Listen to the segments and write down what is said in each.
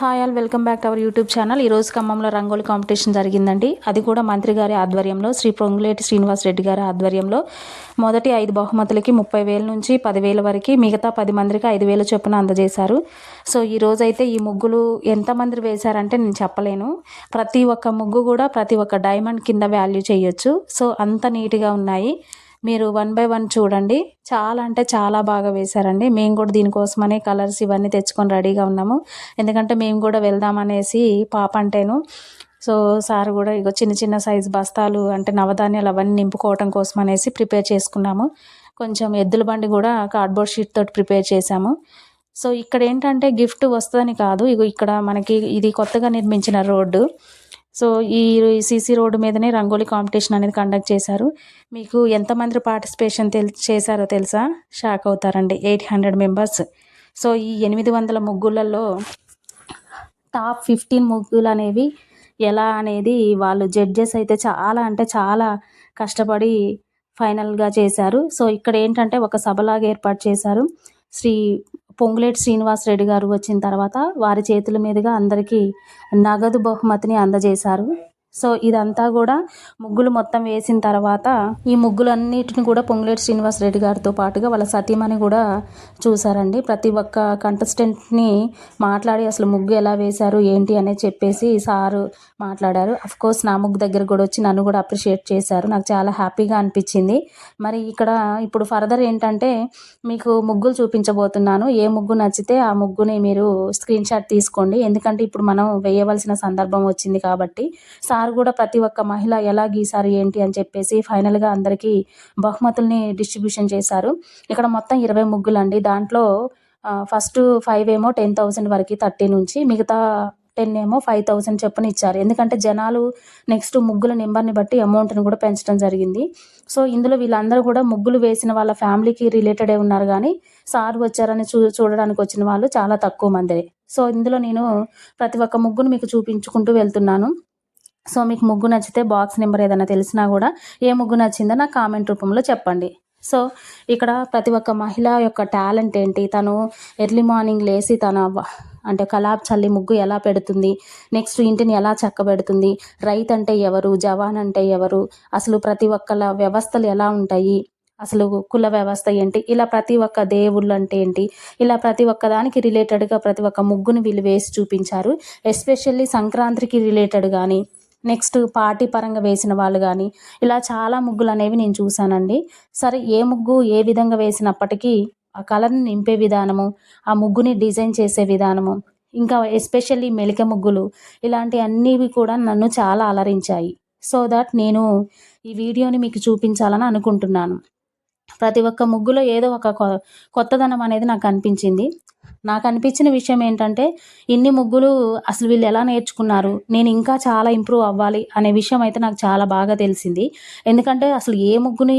Hi all welcome back to our YouTube channel ఈ రోజు ఖమ్మంలో రంగోలి కాంపిటీషన్ జరిగిందండి. అది కూడా మంత్రి గారి ఆధ్వర్యంలో శ్రీ పొంగులేటి శ్రీనివాస్ రెడ్డి గారి ఆధ్వర్యంలో. మొదటి ఐదు బహుమతులకి ముప్పై వేల నుంచి పదివేల వరకు మిగతా పది మందికి ఐదు వేల చొప్పున అందజేశారు. సో ఈ రోజైతే ఈ ముగ్గులు ఎంతమంది వేశారంటే నేను చెప్పలేను. ప్రతి ఒక్క ముగ్గు కూడా ప్రతి ఒక్క డైమండ్ కింద వాల్యూ చేయొచ్చు. సో అంత నీట్గా ఉన్నాయి. మీరు వన్ బై వన్ చూడండి. చాలా అంటే చాలా బాగా వేశారండి. మేము కూడా దీనికోసమనే కలర్స్ ఇవన్నీ తెచ్చుకొని రెడీగా ఉన్నాము. ఎందుకంటే మేము కూడా వెళ్దామనేసి పాప అంటేను. సో సార్ కూడా ఇగో చిన్న చిన్న సైజు బస్తాలు అంటే నవధాన్యాలు అవన్నీ నింపుకోవటం కోసం అనేసి ప్రిపేర్ చేసుకున్నాము. కొంచెం ఎద్దుల బండి కూడా కార్డ్బోర్డ్ షీట్ తోటి ప్రిపేర్ చేశాము. సో ఇక్కడ ఏంటంటే గిఫ్ట్ వస్తుందని కాదు. ఇగో ఇక్కడ మనకి ఇది కొత్తగా నిర్మించిన రోడ్డు. సో ఈ సీసీ రోడ్డు మీదనే రంగోలీ కాంపిటీషన్ అనేది కండక్ట్ చేశారు. మీకు ఎంతమంది పార్టిసిపేషన్ తెల్ చేశారో తెలుసా? షాక్ అవుతారండి. Eight hundred members. సో ఈ ఎనిమిది వందల ముగ్గులలో టాప్ ఫిఫ్టీన్ ముగ్గులు అనేవి ఎలా అనేది వాళ్ళు జడ్జెస్ అయితే చాలా అంటే చాలా కష్టపడి ఫైనల్గా చేశారు. సో ఇక్కడ ఏంటంటే ఒక సభలాగా ఏర్పాటు చేశారు. శ్రీ పొంగులేటి శ్రీనివాస్ రెడ్డి గారు వచ్చిన తర్వాత వారి చేతుల మీదుగా అందరికీ నగదు బహుమతిని అందజేశారు. సో ఇదంతా కూడా ముగ్గులు మొత్తం వేసిన తర్వాత ఈ ముగ్గులన్నిటిని కూడా పొంగులేటి శ్రీనివాస్ రెడ్డి గారితో పాటుగా వాళ్ళ సతీమణి కూడా చూసారండి ప్రతి ఒక్క కంటెస్టెంట్ని మాట్లాడి అసలు ముగ్గు ఎలా వేశారు ఏంటి అనేది చెప్పేసి సారు మాట్లాడారు. కోర్స్ నా ముగ్గు దగ్గర కూడా వచ్చి నన్ను కూడా అప్రిషియేట్ చేశారు. నాకు చాలా హ్యాపీగా అనిపించింది. మరి ఇక్కడ ఇప్పుడు ఫర్దర్ ఏంటంటే మీకు ముగ్గులు చూపించబోతున్నాను. ఏ ముగ్గు నచ్చితే ఆ ముగ్గుని మీరు స్క్రీన్ షాట్ తీసుకోండి. ఎందుకంటే ఇప్పుడు మనం వేయవలసిన సందర్భం వచ్చింది కాబట్టి సార్ సార్ కూడా ప్రతి ఒక్క మహిళ ఎలా గీసారు ఏంటి అని చెప్పేసి ఫైనల్గా అందరికీ బహుమతుల్ని డిస్ట్రిబ్యూషన్ చేశారు. ఇక్కడ మొత్తం ఇరవై ముగ్గులు అండి దాంట్లో ఫస్ట్ ఫైవ్ ఏమో టెన్ థౌసండ్ వరకు థర్టీ నుంచి మిగతా టెన్ ఏమో ఫైవ్ థౌసండ్ చెప్పని ఇచ్చారు. ఎందుకంటే జనాలు నెక్స్ట్ ముగ్గుల నెంబర్ని బట్టి అమౌంట్ని కూడా పెంచడం జరిగింది. సో ఇందులో వీళ్ళందరూ కూడా ముగ్గులు వేసిన వాళ్ళ ఫ్యామిలీకి రిలేటెడే ఉన్నారు కానీ సార్ వచ్చారని చూ చూడడానికి వచ్చిన వాళ్ళు చాలా తక్కువ మందే. సో ఇందులో నేను ప్రతి ఒక్క ముగ్గును మీకు చూపించుకుంటూ వెళ్తున్నాను. సో మీకు ముగ్గు నచ్చితే బాక్స్ నెంబర్ ఏదైనా తెలిసినా కూడా ఏ ముగ్గు నచ్చిందో నాకు కామెంట్ రూపంలో చెప్పండి. సో ఇక్కడ ప్రతి ఒక్క మహిళ యొక్క టాలెంట్ ఏంటి? తను ఎర్లీ మార్నింగ్ లేచి తన అంటే కలాబ్ చల్లి ముగ్గు ఎలా పెడుతుంది? నెక్స్ట్ ఇంటిని ఎలా చక్కబెడుతుంది? రైతు అంటే ఎవరు? జవాన్ అంటే ఎవరు? అసలు ప్రతి ఒక్కల వ్యవస్థలు ఎలా ఉంటాయి? అసలు కుల వ్యవస్థ ఏంటి? ఇలా ప్రతి ఒక్క దేవుళ్ళు అంటే ఏంటి? ఇలా ప్రతి ఒక్క దానికి రిలేటెడ్గా ప్రతి ఒక్క ముగ్గుని వీళ్ళు వేసి చూపించారు. ఎస్పెషల్లీ సంక్రాంతికి రిలేటెడ్ కానీ నెక్స్ట్ పార్టీ పరంగా వేసిన వాళ్ళు కానీ ఇలా చాలా ముగ్గులు అనేవి నేను చూశానండి. సరే ఏ ముగ్గు ఏ విధంగా వేసినప్పటికీ ఆ కలర్ని నింపే విధానము ఆ ముగ్గుని డిజైన్ చేసే విధానము ఇంకా ఎస్పెషల్లీ మెలిక ముగ్గులు ఇలాంటి అన్నివి కూడా నన్ను చాలా అలరించాయి. సో దట్ నేను ఈ వీడియోని మీకు చూపించాలని అనుకుంటున్నాను. ప్రతి ఒక్క ముగ్గులో ఏదో ఒక కొత్తదనం అనేది నాకు అనిపించింది. నాకు అనిపించిన విషయం ఏంటంటే ఇన్ని ముగ్గులు అసలు వీళ్ళు ఎలా నేర్చుకున్నారు? నేను ఇంకా చాలా ఇంప్రూవ్ అవ్వాలి అనే విషయం అయితే నాకు చాలా బాగా తెలిసింది. ఎందుకంటే అసలు ఏ ముగ్గుని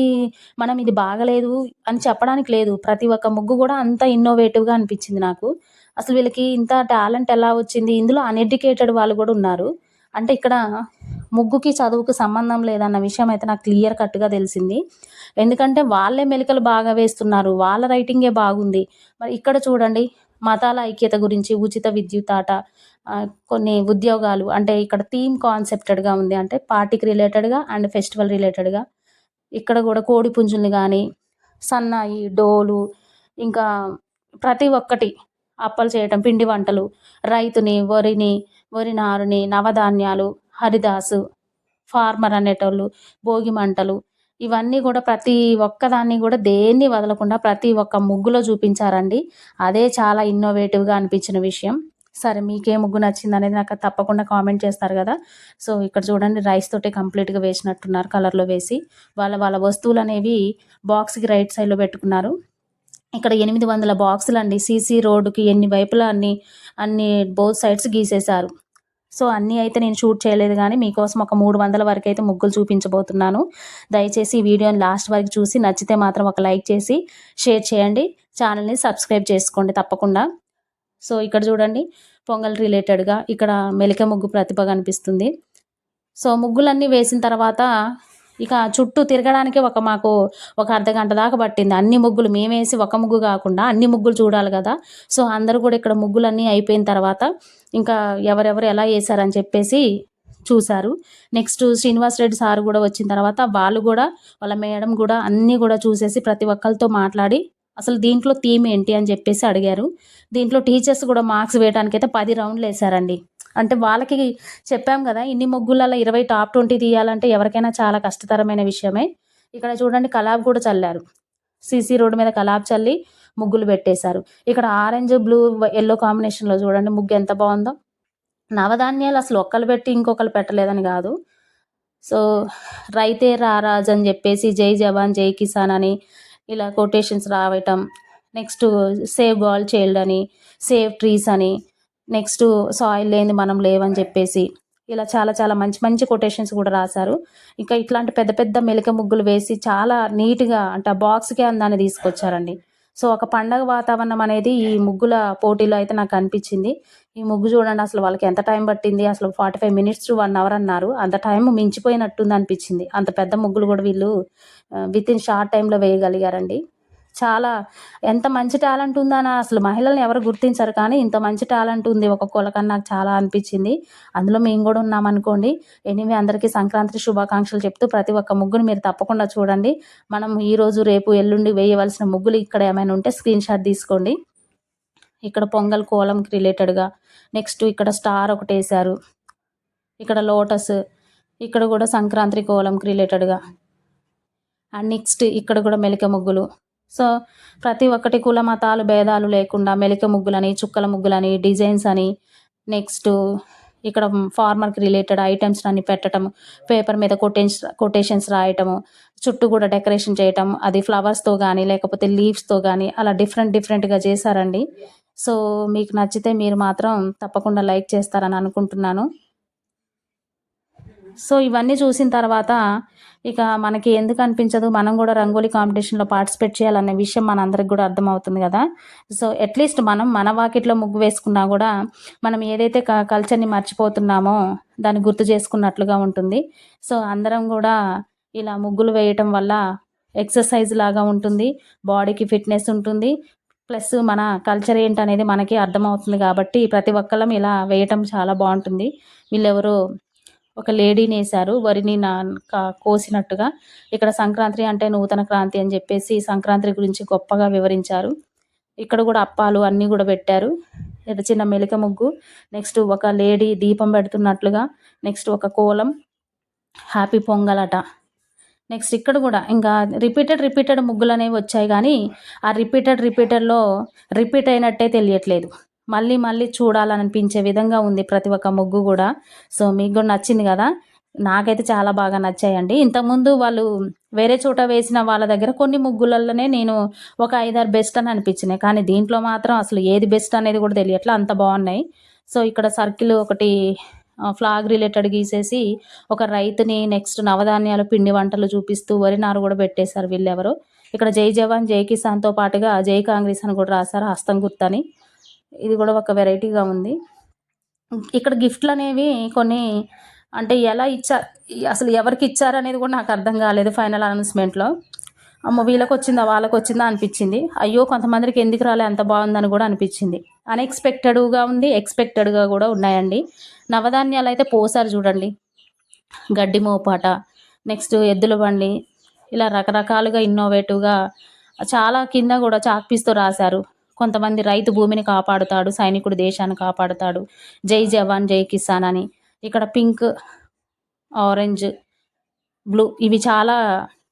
మనం ఇది బాగలేదు అని చెప్పడానికి లేదు. ప్రతి ఒక్క ముగ్గు కూడా అంత ఇన్నోవేటివ్గా అనిపించింది నాకు. అసలు వీళ్ళకి ఇంత టాలెంట్ ఎలా వచ్చింది? ఇందులో అన్ఎడ్యుకేటెడ్ వాళ్ళు కూడా ఉన్నారు. అంటే ఇక్కడ ముగ్గుకి చదువుకు సంబంధం లేదన్న విషయం అయితే నాకు క్లియర్ కట్గా తెలిసింది. ఎందుకంటే వాళ్ళే మెలికలు బాగా వేస్తున్నారు. వాళ్ళ రైటింగే బాగుంది. మరి ఇక్కడ చూడండి మతాల ఐక్యత గురించి ఉచిత విద్యుత్ ఆట కొన్ని ఉద్యోగాలు అంటే ఇక్కడ థీమ్ కాన్సెప్టెడ్గా ఉంది. అంటే పార్టీకి రిలేటెడ్గా అండ్ ఫెస్టివల్ రిలేటెడ్గా ఇక్కడ కూడా కోడి పుంజుల్ని కానీ సన్నాయి డోలు ఇంకా ప్రతి ఒక్కటి అప్పలు చేయటం పిండి వంటలు రైతుని వరిని వరి నారుని నవధాన్యాలు హరిదాసు ఫార్మర్ అనేటోళ్ళు భోగి మంటలు ఇవన్నీ కూడా ప్రతి ఒక్కదాన్ని కూడా దేన్ని వదలకుండా ప్రతి ఒక్క ముగ్గులో చూపించారండి. అదే చాలా ఇన్నోవేటివ్గా అనిపించిన విషయం. సరే మీకే ముగ్గు నచ్చింది అనేది నాకు తప్పకుండా కామెంట్ చేస్తారు కదా. సో ఇక్కడ చూడండి రైస్ తోటే కంప్లీట్గా వేసినట్టున్నారు కలర్లో వేసి. వాళ్ళ వాళ్ళ వస్తువులు అనేవి బాక్స్కి రైట్ సైడ్లో పెట్టుకున్నారు. ఇక్కడ ఎనిమిది వందల బాక్సులు అండి సీసీ రోడ్డుకి ఎన్ని వైపులా అన్ని అన్ని బోత్ సైడ్స్ గీసేశారు. సో అన్నీ అయితే నేను షూట్ చేయలేదు కానీ మీకోసం ఒక మూడు వందల వరకు అయితే ముగ్గులు చూపించబోతున్నాను. దయచేసి ఈ వీడియోని లాస్ట్ వరకు చూసి నచ్చితే మాత్రం ఒక లైక్ చేసి షేర్ చేయండి. ఛానల్ని సబ్స్క్రైబ్ చేసుకోండి తప్పకుండా. సో ఇక్కడ చూడండి పొంగల్ రిలేటెడ్గా ఇక్కడ మెలిక ముగ్గు ప్రతిభ కనిపిస్తుంది. సో ముగ్గులన్నీ వేసిన తర్వాత ఇక చుట్టూ తిరగడానికి ఒక మాకు ఒక అర్ధ గంట దాకా పట్టింది. అన్ని ముగ్గులు మేమేసి ఒక ముగ్గు కాకుండా అన్ని ముగ్గులు చూడాలి కదా. సో అందరూ కూడా ఇక్కడ ముగ్గులన్నీ అయిపోయిన తర్వాత ఇంకా ఎవరెవరు ఎలా వేశారని చెప్పేసి చూశారు. నెక్స్ట్ శ్రీనివాస్ రెడ్డి సార్ కూడా వచ్చిన తర్వాత వాళ్ళు కూడా వాళ్ళ మేడం కూడా అన్నీ కూడా చూసేసి ప్రతి ఒక్కరితో మాట్లాడి అసలు దీంట్లో థీమ్ ఏంటి అని చెప్పేసి అడిగారు. దీంట్లో టీచర్స్ కూడా మార్క్స్ వేయడానికైతే పది రౌండ్లు వేశారండి. అంటే వాళ్ళకి చెప్పాం కదా ఇన్ని ముగ్గులలో ఇరవై టాప్ ట్వంటీ తీయాలంటే ఎవరికైనా చాలా కష్టతరమైన విషయమే. ఇక్కడ చూడండి కలాబ్ కూడా చల్లారు. సీసీ రోడ్డు మీద కలాబ్ చల్లి ముగ్గులు పెట్టేశారు. ఇక్కడ ఆరెంజ్ బ్లూ ఎల్లో కాంబినేషన్లో చూడండి ముగ్గు ఎంత బాగుందో. నవధాన్యాలు అసలు ఒక్కరు పెట్టి ఇంకొకరు పెట్టలేదని కాదు. సో రైతే రారాజ్ అని చెప్పేసి జై జవాన్ జై కిసాన్ అని ఇలా కొటేషన్స్ రావటం నెక్స్ట్ సేవ్ గాల్ చైల్డ్ అని సేవ్ ట్రీస్ అని నెక్స్ట్ సాయిల్ లేని మనం లేవని చెప్పేసి ఇలా చాలా చాలా మంచి మంచి కొటేషన్స్ కూడా రాశారు. ఇంకా ఇట్లాంటి పెద్ద పెద్ద మెలిక ముగ్గులు వేసి చాలా నీట్గా అంటే ఆ బాక్స్కే అందాన్ని తీసుకొచ్చారండి. సో ఒక పండగ వాతావరణం అనేది ఈ ముగ్గుల పోటీలో అయితే నాకు అనిపించింది. ఈ ముగ్గు చూడండి అసలు వాళ్ళకి ఎంత టైం పట్టింది అసలు forty five minutes one hour అన్నారు. అంత టైం మించిపోయినట్టుంది అనిపించింది. అంత పెద్ద ముగ్గులు కూడా వీళ్ళు విత్ ఇన్ షార్ట్ టైంలో వేయగలిగారండి. చాలా ఎంత మంచి టాలెంట్ ఉందని అసలు మహిళల్ని ఎవరు గుర్తించరు కానీ ఇంత మంచి టాలెంట్ ఉంది ఒక్కొక్కళ్ళకని నాకు చాలా అనిపించింది. అందులో మేము కూడా ఉన్నామనుకోండి ఎనివే అందరికీ సంక్రాంతి శుభాకాంక్షలు చెప్తూ ప్రతి ఒక్క ముగ్గురు మీరు తప్పకుండా చూడండి. మనం ఈరోజు రేపు ఎల్లుండి వేయవలసిన ముగ్గులు ఇక్కడ ఏమైనా ఉంటే స్క్రీన్ షాట్ తీసుకోండి. ఇక్కడ పొంగల్ కోలంకి రిలేటెడ్గా. నెక్స్ట్ ఇక్కడ స్టార్ ఒకటి వేశారు. ఇక్కడ లోటస్. ఇక్కడ కూడా సంక్రాంతి కోలంకి రిలేటెడ్గా. అండ్ నెక్స్ట్ ఇక్కడ కూడా మెలిక ముగ్గులు. సో ప్రతి ఒక్కటి కుల మతాలు భేదాలు లేకుండా మెలిక ముగ్గులని చుక్కల ముగ్గులని డిజైన్స్ అని నెక్స్ట్ ఇక్కడ ఫార్మర్కి రిలేటెడ్ ఐటమ్స్ అన్ని పెట్టడం పేపర్ మీద కొటేషన్స్ కొటేషన్స్ రాయటము చుట్టూ కూడా డెకరేషన్ చేయటం అది ఫ్లవర్స్తో కానీ లేకపోతే లీవ్స్తో కానీ అలా డిఫరెంట్ డిఫరెంట్గా చేశారండి. సో మీకు నచ్చితే మీరు మాత్రం తప్పకుండా లైక్ చేస్తారని అనుకుంటున్నాను. సో ఇవన్నీ చూసిన తర్వాత ఇక మనకి ఎందుకు అనిపించదు? మనం కూడా రంగోలీ కాంపిటీషన్లో పార్టిసిపేట్ చేయాలనే విషయం మనందరికి కూడా అర్థమవుతుంది కదా. సో అట్లీస్ట్ మనం మన వాకిట్లో ముగ్గు వేసుకున్నా కూడా మనం ఏదైతే క కల్చర్ని మర్చిపోతున్నామో దాన్ని గుర్తు చేసుకున్నట్లుగా ఉంటుంది. సో అందరం కూడా ఇలా ముగ్గులు వేయటం వల్ల ఎక్సర్సైజ్ లాగా ఉంటుంది బాడీకి ఫిట్నెస్ ఉంటుంది. ప్లస్ మన కల్చర్ ఏంటనేది మనకి అర్థమవుతుంది కాబట్టి ప్రతి ఒక్కళ్ళం ఇలా వేయటం చాలా బాగుంటుంది. వీళ్ళెవరు ఒక లేడీని వేశారు వరిని నా కోసినట్టుగా ఇక్కడ సంక్రాంతి అంటే నూతన క్రాంతి అని చెప్పేసి సంక్రాంతి గురించి గొప్పగా వివరించారు. ఇక్కడ కూడా అప్పాలు అన్నీ కూడా పెట్టారు. ఇక్కడ చిన్న మెలిక ముగ్గు నెక్స్ట్ ఒక లేడీ దీపం పెడుతున్నట్లుగా నెక్స్ట్ ఒక కోలం హ్యాపీ పొంగలట. నెక్స్ట్ ఇక్కడ కూడా ఇంకా రిపీటెడ్ రిపీటెడ్ ముగ్గులు అనేవి వచ్చాయి కానీ ఆ రిపీటెడ్ రిపీటెడ్లో రిపీట్ అయినట్టే తెలియట్లేదు. మళ్ళీ మళ్ళీ చూడాలనిపించే విధంగా ఉంది ప్రతి ఒక్క ముగ్గు కూడా. సో మీకు కూడా నచ్చింది కదా? నాకైతే చాలా బాగా నచ్చాయండి. ఇంతకుముందు వాళ్ళు వేరే చోట వేసిన వాళ్ళ దగ్గర కొన్ని ముగ్గులలోనే నేను ఒక ఐదారు బెస్ట్ అని అనిపించినాయి కానీ దీంట్లో మాత్రం అసలు ఏది బెస్ట్ అనేది కూడా తెలియట్లా అంత బాగున్నాయి. సో ఇక్కడ సర్కిల్ ఒకటి ఫ్లాగ్ రిలేటెడ్ గీసేసి ఒక రైతుని నెక్స్ట్ నవధాన్యాలు పిండి వంటలు చూపిస్తూ వరి నారు కూడా పెట్టేశారు వీళ్ళెవరు. ఇక్కడ జై జవాన్ జై కిసాన్తో పాటుగా జై కాంగ్రెస్ అని కూడా రాశారు హస్తం గుర్తని ఇది కూడా ఒక వెరైటీగా ఉంది. ఇక్కడ గిఫ్ట్లు అనేవి కొన్ని అంటే ఎలా ఇచ్చారు అసలు ఎవరికి ఇచ్చారు అనేది కూడా నాకు అర్థం కాలేదు ఫైనల్ అనౌన్స్మెంట్లో. అమ్మ వీళ్ళకి వచ్చిందా వాళ్ళకి వచ్చిందా అనిపించింది. అయ్యో కొంతమందికి ఎందుకు రాలే అంత బాగుందని కూడా అనిపించింది. అన్ఎక్స్పెక్టెడ్గా ఉంది ఎక్స్పెక్టెడ్గా కూడా ఉన్నాయండి. నవధాన్యాలు అయితే పోసారు చూడండి. గడ్డి మోపాట నెక్స్ట్ ఎద్దుల బండి ఇలా రకరకాలుగా ఇన్నోవేటివ్గా చాలా కింద కూడా చాక్పీస్తో రాశారు. కొంతమంది రైతు భూమిని కాపాడుతాడు సైనికుడు దేశాన్ని కాపాడుతాడు. జై జవాన్ జై కిసాన్ అని. ఇక్కడ పింక్ ఆరెంజ్ బ్లూ ఇవి చాలా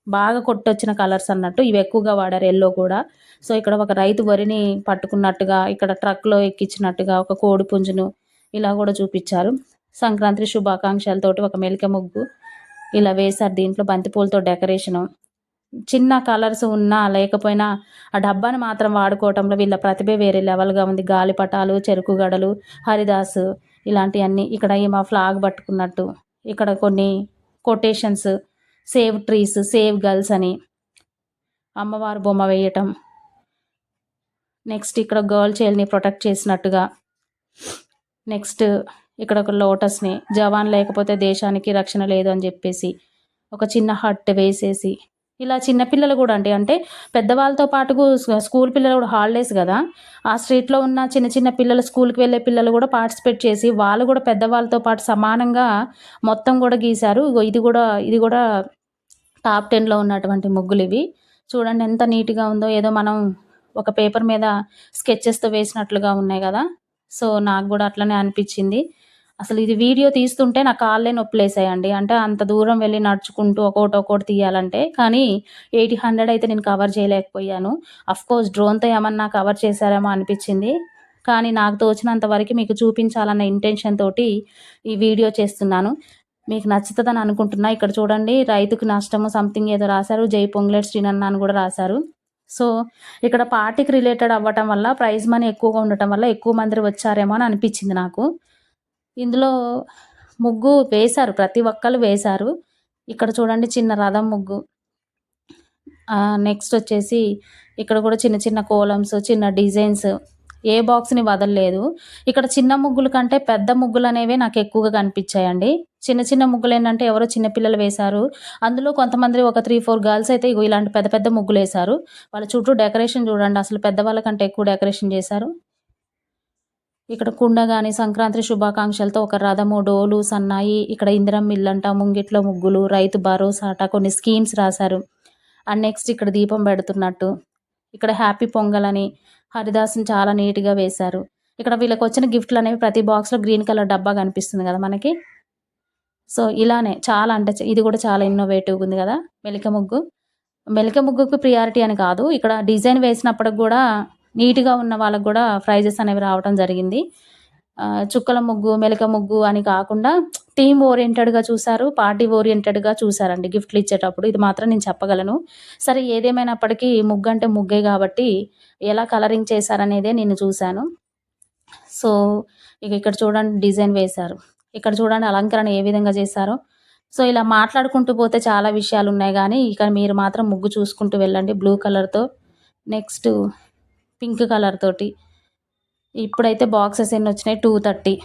బాగా కొట్టొచ్చిన కలర్స్ అన్నట్టు ఇవి ఎక్కువగా వాడారు ఎల్లో కూడా. సో ఇక్కడ ఒక రైతు వరిని పట్టుకున్నట్టుగా ఇక్కడ ట్రక్లో ఎక్కించినట్టుగా ఒక కోడి పుంజును ఇలా కూడా చూపించారు. సంక్రాంతి శుభాకాంక్షలతోటి ఒక మెలిక ముగ్గు ఇలా వేశారు దీంట్లో బంతిపూలతో డెకరేషను. చిన్న కలర్స్ ఉన్నా లేకపోయినా ఆ డబ్బాని మాత్రం వాడుకోవటంలో వీళ్ళ ప్రతిభ వేరే లెవెల్గా ఉంది. గాలిపటాలు చెరుకు గడలు హరిదాస్ ఇలాంటివన్నీ ఇక్కడ మా ఫ్లాగ్ పట్టుకున్నట్టు ఇక్కడ కొన్ని quotations save trees save girls అని అమ్మవారు బొమ్మ వేయటం. నెక్స్ట్ ఇక్కడ గర్ల్ చైల్డ్ని ప్రొటెక్ట్ చేసినట్టుగా నెక్స్ట్ ఇక్కడ ఒక లోటస్ని జవాన్ లేకపోతే దేశానికి రక్షణ లేదు అని చెప్పేసి ఒక చిన్న హట్ వేసేసి ఇలా చిన్నపిల్లలు కూడా అండి అంటే పెద్దవాళ్ళతో పాటు స్కూల్ పిల్లలు కూడా హాలిడేస్ కదా. ఆ స్ట్రీట్లో ఉన్న చిన్న చిన్న పిల్లలు స్కూల్కి వెళ్ళే పిల్లలు కూడా పార్టిసిపేట్ చేసి వాళ్ళు కూడా పెద్దవాళ్ళతో పాటు సమానంగా మొత్తం కూడా గీశారు. ఇది కూడా ఇది కూడా టాప్ టెన్లో ఉన్నటువంటి ముగ్గులు ఇవి. చూడండి ఎంత నీట్గా ఉందో. ఏదో మనం ఒక పేపర్ మీద స్కెచెస్తో వేసినట్లుగా ఉన్నాయి కదా. సో నాకు కూడా అట్లనే అనిపించింది. అసలు ఇది వీడియో తీస్తుంటే నా కాళ్ళే నొప్పులేసాయండి. అంటే అంత దూరం వెళ్ళి నడుచుకుంటూ ఒకటి ఒకటి తీయాలంటే. కానీ ఎయిటీ హండ్రెడ్ అయితే నేను కవర్ చేయలేకపోయాను. కోర్స్ డ్రోన్తో ఏమన్నా కవర్ చేశారేమో అనిపించింది. కానీ నాకు తోచినంత వరకు మీకు చూపించాలన్న ఇంటెన్షన్ తోటి ఈ వీడియో చేస్తున్నాను. మీకు నచ్చుతుందని అనుకుంటున్నా. ఇక్కడ చూడండి రైతుకు నష్టము సంథింగ్ ఏదో రాశారు. జై పొంగ్లెట్ శ్రీనన్న అని కూడా రాశారు. సో ఇక్కడ పార్టీకి రిలేటెడ్ అవ్వటం వల్ల ప్రైజ్ మనీ ఎక్కువగా ఉండటం వల్ల ఎక్కువ మంది వచ్చారేమో అని అనిపించింది నాకు. ఇందులో ముగ్గు వేశారు ప్రతి ఒక్కరు వేశారు. ఇక్కడ చూడండి చిన్న రథం ముగ్గు. నెక్స్ట్ వచ్చేసి ఇక్కడ కూడా చిన్న చిన్న కోలమ్స్ చిన్న డిజైన్స్ ఏ బాక్స్ని వదలలేదు. ఇక్కడ చిన్న ముగ్గుల కంటే పెద్ద ముగ్గులు అనేవి నాకు ఎక్కువగా కనిపించాయండి. చిన్న చిన్న ముగ్గులు ఏంటంటే ఎవరో చిన్నపిల్లలు వేశారు. అందులో కొంతమంది ఒక త్రీ ఫోర్ గర్ల్స్ అయితే ఇలాంటి పెద్ద పెద్ద ముగ్గులు వేశారు. వాళ్ళ చుట్టూ డెకరేషన్ చూడండి అసలు పెద్దవాళ్ళ కంటే ఎక్కువ డెకరేషన్ చేశారు. ఇక్కడ కుండ కానీ సంక్రాంతి శుభాకాంక్షలతో ఒక రథము డోలు సన్నాయి ఇక్కడ ఇందిరం మిల్లంట ముంగిట్లో ముగ్గులు రైతు భరోసా అట కొన్ని స్కీమ్స్ రాశారు. అండ్ నెక్స్ట్ ఇక్కడ దీపం పెడుతున్నట్టు. ఇక్కడ హ్యాపీ పొంగల్ అని హరిదాసుని చాలా నీట్గా వేశారు. ఇక్కడ వీళ్ళకి వచ్చిన గిఫ్ట్లు అనేవి ప్రతి బాక్స్లో గ్రీన్ కలర్ డబ్బా కనిపిస్తుంది కదా మనకి. సో ఇలానే చాలా అంటే ఇది కూడా చాలా ఇన్నోవేటివ్గా ఉంది కదా మెలిక ముగ్గు. మెలిక ముగ్గుకు ప్రియారిటీ అని కాదు ఇక్కడ డిజైన్ వేసినప్పటికి కూడా నీట్గా ఉన్న వాళ్ళకు కూడా ప్రైజెస్ అనేవి రావడం జరిగింది. చుక్కల ముగ్గు మెలక ముగ్గు అని కాకుండా టీమ్ ఓరియంటెడ్గా చూశారు పార్టీ ఓరియంటెడ్గా చూసారండి గిఫ్ట్లు ఇచ్చేటప్పుడు. ఇది మాత్రం నేను చెప్పగలను. సరే ఏదేమైనప్పటికీ ముగ్గు అంటే ముగ్గే కాబట్టి ఎలా కలరింగ్ చేశారనేదే నేను చూశాను. సో ఇక ఇక్కడ చూడండి డిజైన్ వేశారు. ఇక్కడ చూడండి అలంకరణ ఏ విధంగా చేశారో. సో ఇలా మాట్లాడుకుంటూ పోతే చాలా విషయాలు ఉన్నాయి కానీ ఇక మీరు మాత్రం ముగ్గు చూసుకుంటూ వెళ్ళండి బ్లూ కలర్తో. నెక్స్ట్ పింక్ కలర్ తోటి. ఇప్పుడైతే బాక్సెస్ ఎన్ని వచ్చినాయి? Two thirty.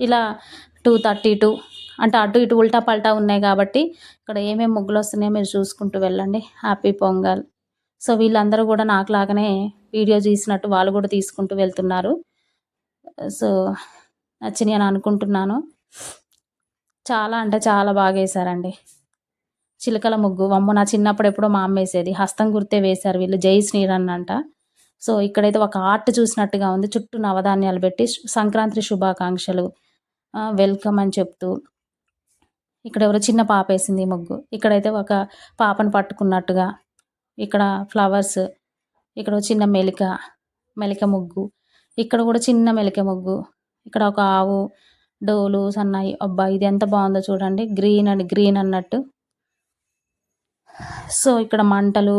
ఇలా టూ థర్టీ టూ. అంటే అటు ఇటు ఉల్టా పల్టా ఉన్నాయి కాబట్టి ఇక్కడ ఏమేమి ముగ్గులు వస్తున్నాయో మీరు చూసుకుంటూ వెళ్ళండి. హ్యాపీ పొంగల్. సో వీళ్ళందరూ కూడా నాకు లాగానే వీడియో తీసినట్టు వాళ్ళు కూడా తీసుకుంటూ వెళ్తున్నారు. సో నచ్చినాయి అని అనుకుంటున్నాను. చాలా అంటే చాలా బాగా వేశారండి. చిలకల ముగ్గు. అమ్మ నా చిన్నప్పుడు ఎప్పుడో మా అమ్మ వేసేది. హస్తం గుర్తే వేశారు వీళ్ళు. జై శ్రీరన్ అంట. సో ఇక్కడైతే ఒక ఆర్ట్ చూసినట్టుగా ఉంది. చుట్టూ నవధాన్యాలు పెట్టి సంక్రాంతి శుభాకాంక్షలు వెల్కమ్ అని చెప్తూ. ఇక్కడ ఎవరో చిన్న పాప వేసింది ముగ్గు. ఇక్కడైతే ఒక పాపను పట్టుకున్నట్టుగా ఇక్కడ ఫ్లవర్స్ ఇక్కడ చిన్న మెలిక మెలిక ముగ్గు. ఇక్కడ కూడా చిన్న మెలిక ముగ్గు. ఇక్కడ ఒక ఆవు డోలు సన్నాయి. అబ్బా ఇది ఎంత బాగుందో చూడండి. గ్రీన్ అండ్ గ్రీన్ అన్నట్టు. సో ఇక్కడ మంటలు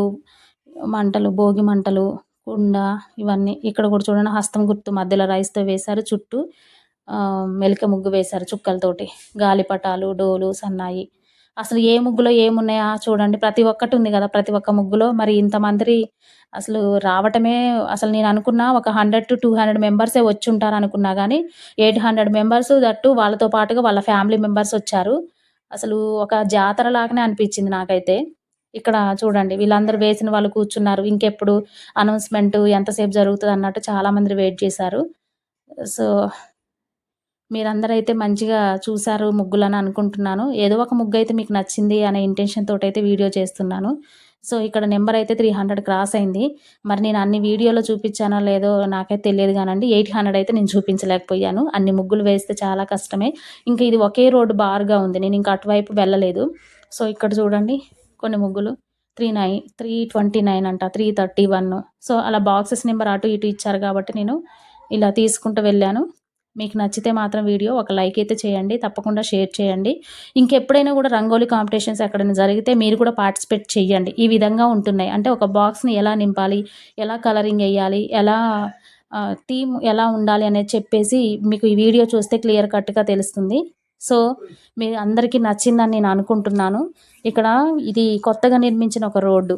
మంటలు భోగి మంటలు కుండ ఇవన్నీ ఇక్కడ కూడా చూడండి హస్తం గుర్తు మధ్యలో రైస్తో వేశారు చుట్టూ మెలిక ముగ్గు వేశారు చుక్కలతోటి. గాలిపటాలు డోలు సన్నాయి. అసలు ఏ ముగ్గులో ఏమున్నాయా చూడండి ప్రతి ఒక్కటి ఉంది కదా ప్రతి ఒక్క ముగ్గులో. మరి ఇంతమంది అసలు రావటమే అసలు నేను అనుకున్నా ఒక హండ్రెడ్ టు టూ హండ్రెడ్ మెంబర్సే వచ్చి ఉంటారు అనుకున్నా కానీ ఎయిట్ హండ్రెడ్ మెంబర్స్ దట్టు వాళ్ళతో పాటుగా వాళ్ళ ఫ్యామిలీ మెంబర్స్ వచ్చారు. అసలు ఒక జాతర లాగానే అనిపించింది నాకైతే. ఇక్కడ చూడండి వీళ్ళందరూ వేసిన వాళ్ళు కూర్చున్నారు. ఇంకెప్పుడు అనౌన్స్మెంట్ ఎంతసేపు జరుగుతుంది అన్నట్టు చాలామంది వెయిట్ చేశారు. సో మీరందరూ అయితే మంచిగా చూసారు ముగ్గులని అనుకుంటున్నాను. ఏదో ఒక ముగ్గు అయితే మీకు నచ్చింది అనే ఇంటెన్షన్ తోటైతే అయితే వీడియో చేస్తున్నాను. సో ఇక్కడ నెంబర్ అయితే త్రీ హండ్రెడ్ క్రాస్ అయింది. మరి నేను అన్ని వీడియోలో చూపించానో లేదో నాకైతే తెలియదు కానండి. ఎయిట్ హండ్రెడ్ అయితే నేను చూపించలేకపోయాను. అన్ని ముగ్గులు వేస్తే చాలా కష్టమే. ఇంకా ఇది ఒకే రోడ్డు బార్గా ఉంది. నేను ఇంకా అటువైపు వెళ్ళలేదు. సో ఇక్కడ చూడండి. కొన్ని ముగ్గులు. Three nine three twenty nine అంట త్రీ థర్టీ వన్. సో అలా బాక్సెస్ నెంబర్ అటు ఇటు ఇచ్చారు కాబట్టి నేను ఇలా తీసుకుంటూ వెళ్ళాను. మీకు నచ్చితే మాత్రం వీడియో ఒక లైక్ అయితే చేయండి తప్పకుండా షేర్ చేయండి. ఇంకెప్పుడైనా కూడా రంగోలీ కాంపిటీషన్స్ ఎక్కడైనా జరిగితే మీరు కూడా పార్టిసిపేట్ చేయండి ఈ విధంగా ఉంటున్నాయి. అంటే ఒక బాక్స్ని ఎలా నింపాలి ఎలా కలరింగ్ వేయాలి ఎలా థీమ్ ఎలా ఉండాలి అనేది చెప్పేసి మీకు ఈ వీడియో చూస్తే క్లియర్ కట్గా తెలుస్తుంది. సో మీ అందరికీ నచ్చిందని నేను అనుకుంటున్నాను. ఇక్కడ ఇది కొత్తగా నిర్మించిన ఒక రోడ్డు.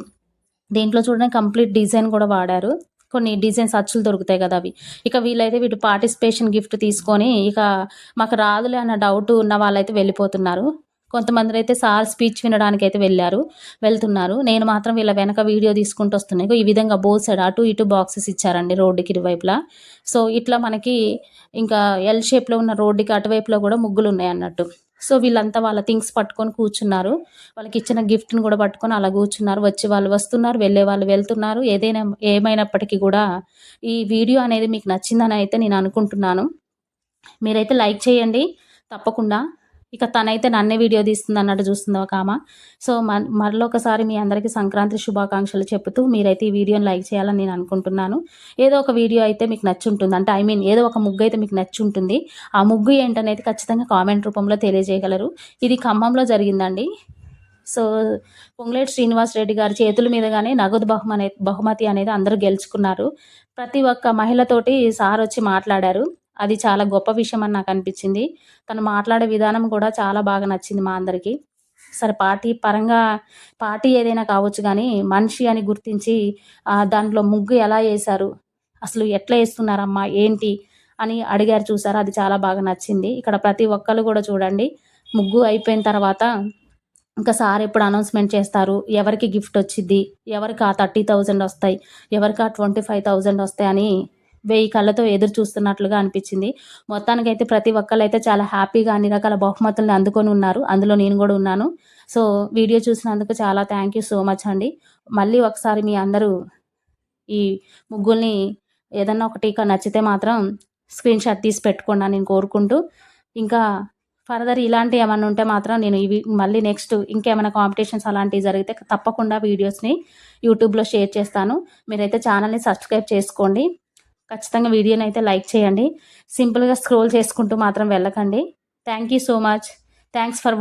దీంట్లో చూడడానికి కంప్లీట్ డిజైన్ కూడా వాడారు. కొన్ని డిజైన్స్ అచ్చులు దొరుకుతాయి కదా అవి. ఇక వీళ్ళైతే వీటి పార్టిసిపేషన్ గిఫ్ట్ తీసుకొని ఇక మాకు రాదులే అన్న డౌట్ ఉన్న వాళ్ళైతే వెళ్ళిపోతున్నారు. కొంతమంది అయితే సార్ స్పీచ్ వినడానికి అయితే వెళ్ళారు వెళ్తున్నారు. నేను మాత్రం వీళ్ళ వెనక వీడియో తీసుకుంటూ వస్తున్నాయి ఈ విధంగా బోత్ సైడ్ అటు ఇటు బాక్సెస్ ఇచ్చారండి రోడ్డుకి ఇరువైపులా సో ఇట్లా మనకి ఇంకా ఎల్ షేప్లో ఉన్న రోడ్డుకి అటువైపులో కూడా ముగ్గులు ఉన్నాయి అన్నట్టు. సో వీళ్ళంతా వాళ్ళ థింగ్స్ పట్టుకొని కూర్చున్నారు. వాళ్ళకి ఇచ్చిన గిఫ్ట్ని కూడా పట్టుకొని అలా కూర్చున్నారు. వచ్చి వాళ్ళు వస్తున్నారు వెళ్ళే వాళ్ళు వెళ్తున్నారు. ఏదైనా ఏమైనప్పటికీ కూడా ఈ వీడియో అనేది మీకు నచ్చిందని అయితే నేను అనుకుంటున్నాను. మీరైతే లైక్ చేయండి. తప్పకుండా ఇక తనైతే నన్నే వీడియో తీస్తుంది అన్నట్టు చూస్తుంది ఒక ఆమె. సో మరొకసారి మీ అందరికీ సంక్రాంతి శుభాకాంక్షలు చెప్తూ మీరైతే ఈ వీడియోని లైక్ చేయాలని నేను అనుకుంటున్నాను. ఏదో ఒక వీడియో అయితే మీకు నచ్చి ఉంటుంది అంటే ఐ మీన్ ఏదో ఒక ముగ్గు అయితే మీకు నచ్చి ఉంటుంది ఆ ముగ్గు ఏంటనేది ఖచ్చితంగా కామెంట్ రూపంలో తెలియజేయగలరు. ఇది ఖమ్మంలో జరిగిందండి. సో పొంగులేటి శ్రీనివాస్ రెడ్డి గారి చేతుల మీదగానే నగదు బహుమతి బహుమతి అనేది అందరూ గెలుచుకున్నారు. ప్రతి ఒక్క మహిళతోటి సార్ వచ్చి మాట్లాడారు. అది చాలా గొప్ప విషయం అని నాకు అనిపించింది. తను మాట్లాడే విధానం కూడా చాలా బాగా నచ్చింది మా అందరికీ. సరే పార్టీ పరంగా పార్టీ ఏదైనా కావచ్చు కానీ మనిషి అని గుర్తించి దాంట్లో ముగ్గు ఎలా వేశారు అసలు ఎట్లా వేస్తున్నారమ్మా ఏంటి అని అడిగారు చూసారు అది చాలా బాగా నచ్చింది. ఇక్కడ ప్రతి ఒక్కరు కూడా చూడండి ముగ్గు అయిపోయిన తర్వాత ఇంకా సార్ ఎప్పుడు అనౌన్స్మెంట్ చేస్తారు ఎవరికి గిఫ్ట్ వచ్చింది ఎవరికి ఆ థర్టీ థౌజండ్ వస్తాయి ఎవరికి ఆ ట్వంటీ ఫైవ్ థౌజండ్ వస్తాయి అని వెయ్యి కళ్ళతో ఎదురు చూస్తున్నట్లుగా అనిపించింది. మొత్తానికైతే ప్రతి ఒక్కళ్ళైతే అయితే చాలా హ్యాపీగా అన్ని రకాల బహుమతులను అందుకొని ఉన్నారు. అందులో నేను కూడా ఉన్నాను. సో వీడియో చూసినందుకు చాలా థ్యాంక్ యూ సో మచ్ అండి. మళ్ళీ ఒకసారి మీ అందరూ ఈ ముగ్గుల్ని ఏదన్నా ఒకటి నచ్చితే మాత్రం స్క్రీన్ షాట్ తీసి పెట్టుకోండి నేను కోరుకుంటూ. ఇంకా ఫర్దర్ ఇలాంటి ఏమైనా ఉంటే మాత్రం నేను ఇవి మళ్ళీ నెక్స్ట్ ఇంకేమైనా కాంపిటీషన్స్ అలాంటివి జరిగితే తప్పకుండా వీడియోస్ని యూట్యూబ్లో షేర్ చేస్తాను. మీరైతే ఛానల్ని సబ్స్క్రైబ్ చేసుకోండి. ఖచ్చితంగా వీడియోని అయితే లైక్ చేయండి. సింపుల్గా స్క్రోల్ చేసుకుంటూ మాత్రం వెళ్ళకండి. Thank you so much thanks for